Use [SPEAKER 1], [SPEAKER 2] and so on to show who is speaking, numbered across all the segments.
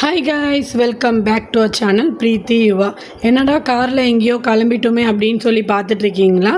[SPEAKER 1] Hi guys welcome back to our channel Preethi Yuva என்னடா காரில் எங்கேயோ கிளம்பிட்டோமே அப்படின்னு சொல்லி பார்த்துட்ருக்கீங்களா?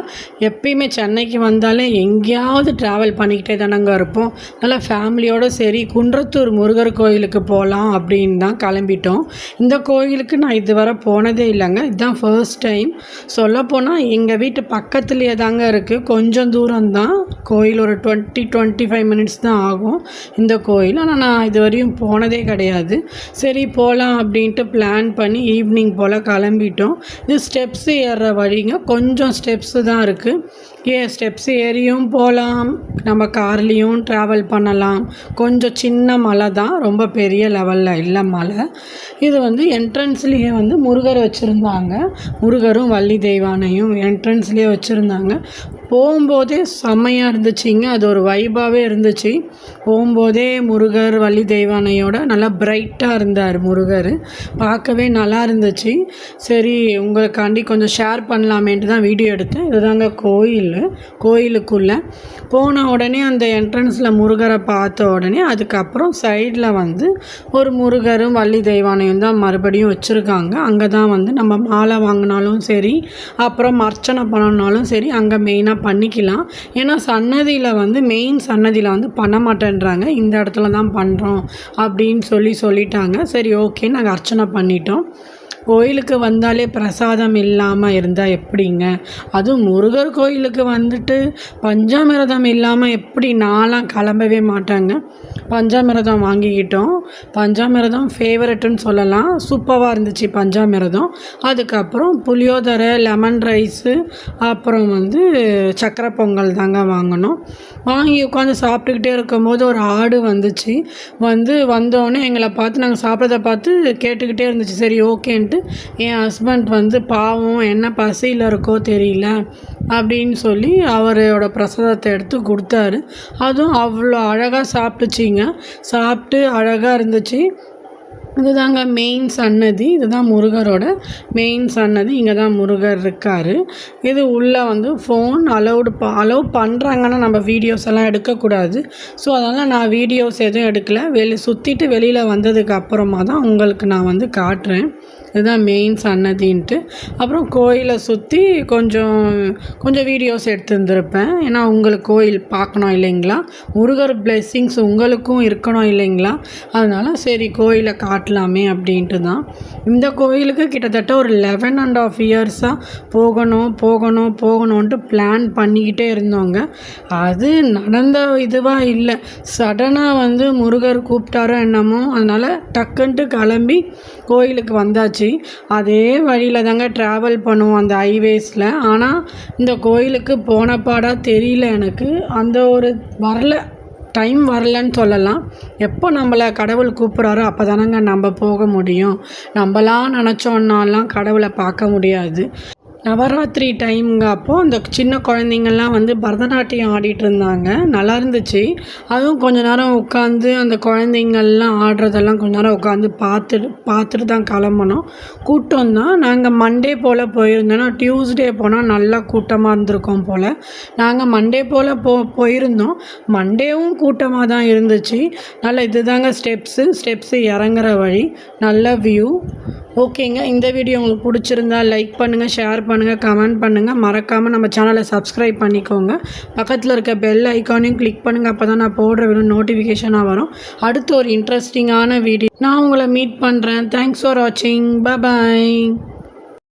[SPEAKER 1] எப்பயுமே சென்னைக்கு வந்தாலே எங்கேயாவது ட்ராவல் பண்ணிக்கிட்டே தானங்க இருப்போம். நல்லா ஃபேமிலியோடு சரி குன்றத்தூர் முருகர் கோயிலுக்கு போகலாம் அப்படின்னு தான் கிளம்பிட்டோம். இந்த கோயிலுக்கு நான் இதுவரை போனதே இல்லைங்க. இதுதான் ஃபர்ஸ்ட் டைம் சொல்லப்போனால் எங்கள் வீட்டு பக்கத்துலேயே தாங்க இருக்குது கொஞ்சம் தூரம் தான் கோயில் ஒரு டுவெண்ட்டி டுவெண்ட்டி ஃபைவ் மினிட்ஸ் தான் ஆகும். இந்த கோயில். ஆனால் நான் இது வரையும் போனதே கிடையாது. சரி போகலாம் அப்படின்ட்டு பிளான் பண்ணி ஈவினிங் போல் கிளம்பிட்டோம். இது ஸ்டெப்ஸு ஏறுற வழிங்க. கொஞ்சம் ஸ்டெப்ஸு தான் இருக்குது ஏ ஸ்டெப்ஸ் ஏறியும் போகலாம் நம்ம கார்லேயும் ட்ராவல் பண்ணலாம். கொஞ்சம் சின்ன மலை தான். ரொம்ப பெரிய லெவலில் இல்லை மலை. இது வந்து என்ட்ரன்ஸ்லேயே வந்து முருகர் வச்சுருந்தாங்க. முருகரும் வள்ளி தெய்வானையும் என்ட்ரன்ஸ்லேயே வச்சுருந்தாங்க. போகும்போதே செம்மையாக இருந்துச்சுங்க. அது ஒரு வைபாகவே இருந்துச்சு. போகும்போதே முருகர் வள்ளி தெய்வானையோட நல்லா பிரைட்டாக இருந்தார் முருகர். பார்க்கவே நல்லா இருந்துச்சு. சரி உங்களுக்காண்டி கொஞ்சம் ஷேர் பண்ணலாமேன்ட்டு தான் வீடியோ எடுத்தேன். இதுதாங்க கோயில் கோயிலுக்குள்ளே. போன உடனே அந்த என்ட்ரன்ஸில் முருகரை பார்த்த உடனே அதுக்கப்புறம் சைடில் வந்து ஒரு முருகரும் வள்ளி தெய்வானையும் தான் மறுபடியும் வச்சுருக்காங்க. அங்கே தான் வந்து நம்ம மாலை வாங்கினாலும் சரி அப்புறம் அர்ச்சனை பண்ணனாலும் சரி அங்கே மெயினாக பண்ணிக்கலாம். ஏன்னா சன்னதியில் வந்து மெயின் சன்னதியில் வந்து பண்ண மாட்டேன்றாங்க. இந்த இடத்துல தான் பண்ணுறோம் அப்படின்னு சொல்லி சொல்லிட்டாங்க. சரி ஓகே நாங்கள் அர்ச்சனை பண்ணிட்டோம். கோயிலுக்கு வந்தாலே பிரசாதம் இல்லாமல் இருந்தால் எப்படிங்க? அதுவும் முருகர் கோயிலுக்கு வந்துட்டு பஞ்சாமிரதம் இல்லாமல் எப்படி நான்லாம் கிளம்பவே மாட்டாங்க. பஞ்சாமிரதம் வாங்கிக்கிட்டோம். பஞ்சாமிரதம் ஃபேவரட்டுன்னு சொல்லலாம். சூப்பராக இருந்துச்சு பஞ்சாமிரதம். அதுக்கப்புறம் புளியோதரை லெமன் ரைஸு அப்புறம் வந்து சக்கரை பொங்கல் தாங்க வாங்கினோம். வாங்கி உட்காந்து சாப்பிட்டுக்கிட்டே இருக்கும்போது ஒரு ஆடு வந்துச்சு. வந்து வந்தோடனே எங்களை பார்த்து நாங்கள் சாப்பிட்றத பார்த்து கேட்டுக்கிட்டே இருந்துச்சு. சரி ஓகேன்ட்டு என் ஹஸ்பண்ட் வந்து பாவம் என்ன பசியில் இருக்கோ தெரியல அப்படின்னு சொல்லி அவரோட பிரசாதத்தை எடுத்து கொடுத்தாரு. அதுவும் அவ்வளோ அழகாக சாப்பிட்டுச்சிங்க. சாப்பிட்டு அழகாக இருந்துச்சு. இதுதாங்க மெயின் சன்னதி. இதுதான் முருகரோட மெயின் சன்னதி. இங்கே தான் முருகர் இருக்கார். இது உள்ளே வந்து ஃபோன் அலௌடு ப அலோவ் பண்ணுறாங்கன்னா நம்ம வீடியோஸ் எல்லாம் எடுக்கக்கூடாது. ஸோ அதனால் நான் வீடியோஸ் எதுவும் எடுக்கலை. வெளி சுற்றிட்டு வெளியில் வந்ததுக்கு அப்புறமா தான் உங்களுக்கு நான் வந்து காட்டுறேன். இதுதான் மெயின் சன்னதின்ட்டு. அப்புறம் கோயிலை சுற்றி கொஞ்சம் கொஞ்சம் வீடியோஸ் எடுத்துருந்துருப்பேன். ஏன்னா உங்களுக்கு கோயில் பார்க்கணும் இல்லைங்களா? முருகர் பிளெஸ்ஸிங்ஸ் உங்களுக்கும் இருக்கணும் இல்லைங்களா? அதனால் சரி கோயிலை காட்டு காட்டலாமே அப்படின்ட்டு தான் இந்த கோயிலுக்கு கிட்டத்தட்ட ஒரு லெவன் அண்ட் ஆஃப் இயர்ஸாக போகணும் போகணும் போகணுன்ட்டு பிளான் பண்ணிக்கிட்டே இருந்தோங்க. அது நடந்த இதுவாக இல்லை. சடனாக வந்து முருகர் கூப்பிட்டாரோ என்னமோ அதனால் டக்குன்ட்டு கிளம்பி கோயிலுக்கு வந்தாச்சு. அதே வழியில் தாங்க ட்ராவல் பண்ணுவோம் அந்த ஹைவேஸில் ஆனால் இந்த கோயிலுக்கு போன பாடாக தெரியல எனக்கு. அந்த ஒரு வரல. டைம் வரலன்னு சொல்லலாம். எப்போ நம்மளை கடவுள் கூப்பிட்றாரோ அப்போ தானங்க நம்ம போக முடியும். நம்மளாம் நினச்சோன்னாலாம் கடவுளை பார்க்க முடியாது. நவராத்திரி டைம்ங்க அப்போது அந்த சின்ன குழந்தைங்கள்லாம் வந்து பரதநாட்டியம் ஆடிட்டு இருந்தாங்க. நல்லா இருந்துச்சு. அதுவும் கொஞ்ச நேரம் உட்காந்து அந்த குழந்தைங்கள்லாம் ஆடுறதெல்லாம் கொஞ்ச நேரம் உட்காந்து பார்த்துட்டு பார்த்துட்டு தான் கிளம்புனோம் கூட்டம் தான். நாங்கள் மண்டே போல் போயிருந்தோன்னா டியூஸ்டே போனால் நல்லா கூட்டமாக இருந்திருக்கோம் போல். நாங்கள் மண்டே போல் போ போயிருந்தோம். மண்டேவும் கூட்டமாக தான் இருந்துச்சு. நல்ல இது தாங்க ஸ்டெப்ஸு ஸ்டெப்ஸு இறங்குற வழி. நல்ல வியூ ஓகேங்க. இந்த வீடியோ உங்களுக்கு பிடிச்சிருந்தா லைக் பண்ணுங்கள் ஷேர் பண்ணுங்கள் கமெண்ட் பண்ணுங்கள் மறக்காமல் நம்ம சேனலை சப்ஸ்கிரைப் பண்ணிக்கோங்க. பக்கத்தில் இருக்க பெல் ஐக்கானையும் கிளிக் பண்ணுங்கள் அப்போ தான் நான் போடுற வீடியோ நோட்டிஃபிகேஷனாக வரும். அடுத்து ஒரு இன்ட்ரெஸ்டிங்கான வீடியோ நான் உங்களை மீட் பண்ணுறேன் தேங்க்ஸ் ஃபார் வாட்சிங் பாய்